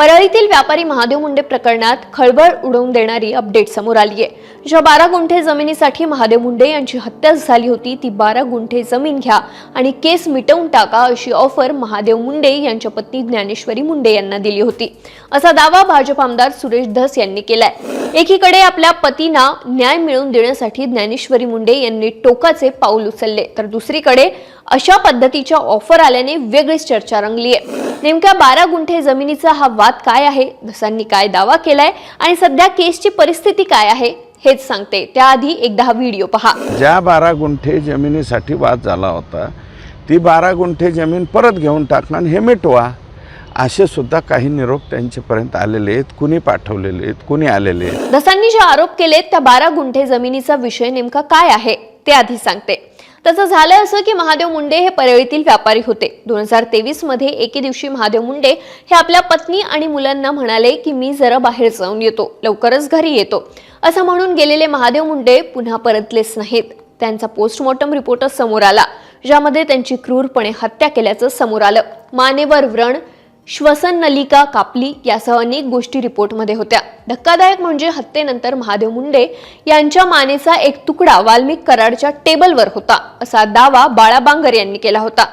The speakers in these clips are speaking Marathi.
परळीतील व्यापारी महादेव मुंडे प्रकरणात खळबळ उडवून देणारी अपडेट समोर आली आहे ज्या बारा गुंठे जमिनीसाठी महादेव मुंडे यांची हत्या झाली होती ती बारा गुंठे जमीन घ्या आणि केस मिटवून टाका अशी ऑफर महादेव मुंडे यांच्या पत्नी ज्ञानेश्वरी मुंडे यांना दिली होती. असा दावा भाजप आमदार सुरेश धस यांनी केलाय. एकीकडे आपल्या पतींना न्याय मिळवून देण्यासाठी ज्ञानेश्वरी मुंडे यांनी टोकाचे पाऊल उचलले तर दुसरीकडे अशा पद्धतीच्या ऑफर आल्याने वेगळीच चर्चा रंगली आहे नेमक्या बारा गुंठे जमिनीचा हा वाद काय आहे? धसांनी काय दावा केलाय? आणि सध्या केसची परिस्थिती काय आहे? हेच सांगते. त्याआधी एकदा हा व्हिडिओ पहा. ज्या बारा गुंठे जमिनीसाठी वाद झाला होता ती बारा गुंठे जमीन परत घेऊन टाकणं आणि हे मिटवा. असे सुद्धा काही निरोप त्यांच्यापर्यंत आलेले आहेत. कुणी पाठवलेले आहेत कुणी आलेले आहेत. धसांनी जे आरोप केलेत त्या बारा गुंठे जमिनीचा विषय नेमका काय आहे ते आधी सांगते. तसं झालं असं की महादेव मुंडे हे परळीतील व्यापारी होते. दोन हजार तेवीसमध्ये एके दिवशी महादेव मुंडे हे आपल्या पत्नी आणि मुलांना म्हणाले की मी जरा बाहेर जाऊन येतो. लवकरच घरी येतो. असं म्हणून गेलेले महादेव मुंडे पुन्हा परतलेच नाहीत. त्यांचा पोस्टमॉर्टम रिपोर्टच समोर आला ज्यामध्ये त्यांची क्रूरपणे हत्या केल्याचं समोर आलं. मानेवर व्रण श्वसन नलिका कापली यासह अनेक गोष्टी रिपोर्टमध्ये होत्या. धक्कादायक म्हणजे हत्येनंतर महादेव मुंडे यांच्या मानेचा एक तुकडा वाल्मिक कराडच्या टेबलवर होता असा दावा बाळा बांगर यांनी केला होता.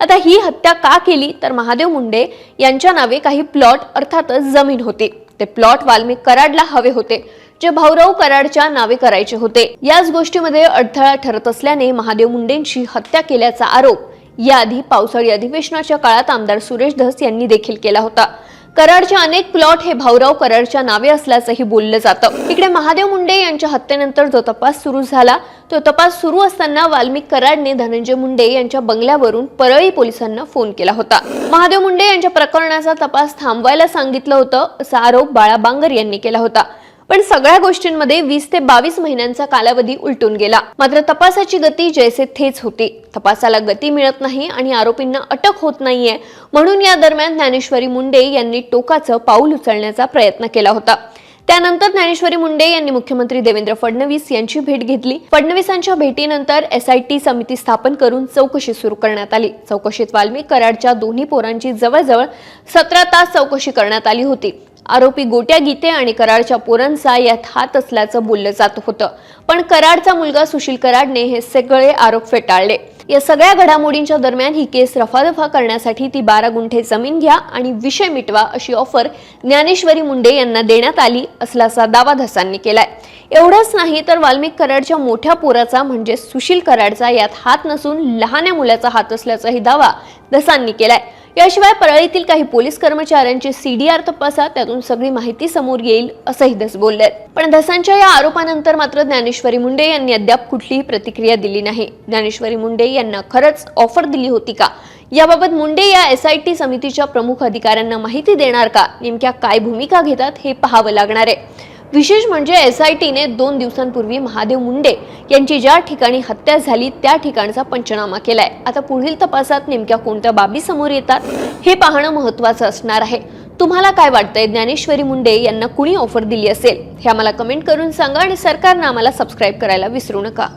आता ही हत्या का केली तर महादेव मुंडे यांच्या नावे काही प्लॉट अर्थातच जमीन होती. ते प्लॉट वाल्मिक कराडला हवे होते जे भाऊराव कराडच्या नावे करायचे होते. याच गोष्टीमध्ये अडथळा ठरत असल्याने महादेव मुंडेंची हत्या केल्याचा आरोप याआधी पावसाळी अधिवेशनाच्या काळात आमदार सुरेश धस यांनी देखील केला होता. कराडचे अनेक प्लॉट हे भाऊराव कराडच्या नावे असल्याचंही बोललं जातं. इकडे महादेव मुंडे यांच्या हत्येनंतर जो तपास सुरू झाला तो तपास सुरू असताना वाल्मिक कराडने धनंजय मुंडे यांच्या बंगल्यावरून परळी पोलिसांना फोन केला होता. महादेव मुंडे यांच्या प्रकरणाचा तपास थांबवायला सांगितलं होतं असा आरोप बाळा बांगर यांनी केला होता. पण सगळ्या गोष्टींमध्ये वीस ते बावीस महिन्यांचा कालावधी उलटून गेला. मात्र तपासाची गती जैसे थेच होती. तपासाला गती मिळत नाही आणि आरोपींना अटक होत नाहीये. म्हणून या दरम्यान ज्ञानेश्वरी मुंडे यांनी टोकाचं पाऊल उचलण्याचा प्रयत्न केला होता. त्यानंतर ज्ञानेश्वरी मुंडे यांनी मुख्यमंत्री देवेंद्र फडणवीस यांची भेट घेतली. फडणवीसांच्या भेटीनंतर एस आय टी समिती स्थापन करून चौकशी सुरू करण्यात आली. चौकशीत वाल्मिक कराडच्या दोन्ही पोरांची जवळजवळ सतरा तास चौकशी करण्यात आली होती. आरोपी गोट्या गीते आणि कराडच्या पोरांचा यात हात असल्याचं बोललं जात होतं. पण कराडचा मुलगा सुशील कराडने हे सगळे आरोप फेटाळले. या सगळ्या घडामोडींच्या दरम्यान ही केस रफादफा करण्यासाठी ती बारा गुंठे जमीन घ्या आणि विषय मिटवा अशी ऑफर ज्ञानेश्वरी मुंडे यांना देण्यात आली असल्याचा दावा धसांनी केलाय. एवढंच नाही तर वाल्मिक कराडच्या मोठ्या पोराचा म्हणजे सुशील कराडचा यात हात नसून लहान्या मुलाचा हात असल्याचाही दावा धसांनी केलाय. याशिवाय परळीतील काही पोलीस कर्मचाऱ्यांचे सीडीआर तपासा त्यातून सगळी माहिती समोर येईल असंही धस बोलले पण धसांच्या या आरोपानंतर मात्र ज्ञानेश्वरी मुंडे यांनी अद्याप कुठलीही प्रतिक्रिया दिली नाही. ज्ञानेश्वरी मुंडे यांना खरंच ऑफर दिली होती का? याबाबत मुंडे या एस आय टी समितीच्या प्रमुख अधिकाऱ्यांना माहिती देणार का? नेमक्या काय भूमिका घेतात हे पाहावं लागणार आहे. विशेष म्हणजे एस आय टीने दोन दिवसांपूर्वी महादेव मुंडे यांची ज्या ठिकाणी हत्या झाली त्या ठिकाणचा पंचनामा केलाय. आता पुढील तपासात नेमक्या कोणत्या बाबी समोर येतात हे पाहणं महत्वाचं असणार आहे. तुम्हाला काय वाटतंय? ज्ञानेश्वरी मुंडे यांना कुणी ऑफर दिली असेल? हे आम्हाला कमेंट करून सांगा आणि सरकारनं आम्हाला सबस्क्राईब करायला विसरू नका.